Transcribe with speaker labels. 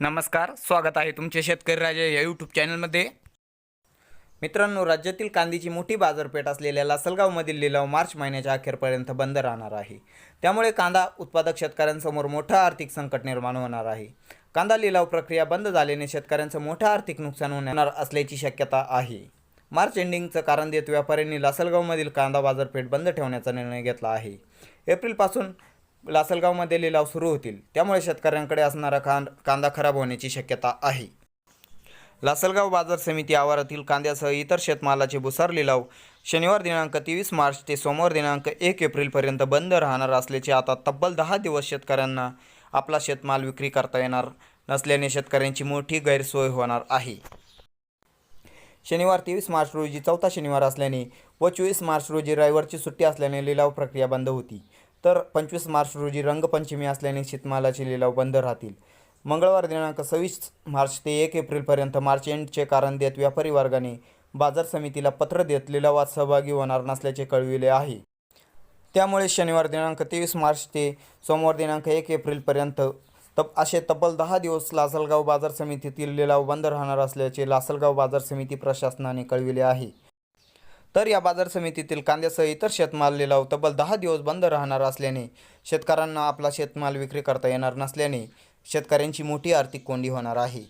Speaker 1: नमस्कार स्वागत आहे तुमचे शेतकरी राजा या यूट्यूब चॅनलमध्ये मित्रांनो राज्यातील कांद्याची मोठी बाजारपेठ असलेल्या लासलगावमधील लिलाव मार्च महिन्याच्या अखेरपर्यंत बंद राहणार आहे. त्यामुळे कांदा उत्पादक शेतकऱ्यांसमोर मोठं आर्थिक संकट निर्माण होणार आहे. कांदा लिलाव प्रक्रिया बंद झाल्याने शेतकऱ्यांचं मोठं आर्थिक नुकसान होणार असल्याची शक्यता आहे. मार्च एंडिंगचं कारण देत व्यापाऱ्यांनी लासलगावमधील कांदा बाजारपेठ बंद ठेवण्याचा निर्णय घेतला आहे. एप्रिलपासून लासलगावमध्ये लिलाव सुरू होतील. त्यामुळे शेतकऱ्यांकडे असणारा कांद कांदा खराब होण्याची शक्यता आहे. लासलगाव बाजार समिती आवारातील कांद्यासह इतर शेतमालाचे भुसार लिलाव शनिवार दिनांक तेवीस मार्च ते सोमवार दिनांक एक एप्रिलपर्यंत बंद राहणार असल्याचे आता तब्बल दहा दिवस शेतकऱ्यांना आपला शेतमाल विक्री करता येणार नसल्याने शेतकऱ्यांची मोठी गैरसोय होणार आहे. शनिवार तेवीस मार्च रोजी चौथा शनिवार असल्याने व चोवीस मार्च रोजी रविवारची सुट्टी असल्याने लिलाव प्रक्रिया बंद होती. तर पंचवीस मार्च रोजी रंगपंचमी असल्याने शेतमालाचे लिलाव बंद राहतील. मंगळवार दिनांक सव्वीस मार्च ते एक एप्रिलपर्यंत मार्च एंडचे कारण देत व्यापारी वर्गाने बाजार समितीला पत्र देत लिलावात सहभागी होणार नसल्याचे कळविले आहे. त्यामुळे शनिवार दिनांक तेवीस मार्च ते सोमवार दिनांक एक एप्रिलपर्यंत तप असे तब्बल दहा दिवस लासलगाव बाजार समितीतील लिलाव बंद राहणार असल्याचे लासलगाव बाजार समिती प्रशासनाने कळविले आहे. तर या बाजार समितीतील कांद्यासह इतर शेतमाल लिलाव तब्बल दहा दिवस बंद राहणार असल्याने शेतकऱ्यांना आपला शेतमाल विक्री करता येणार नसल्याने शेतकऱ्यांची मोठी आर्थिक कोंडी होणार आहे.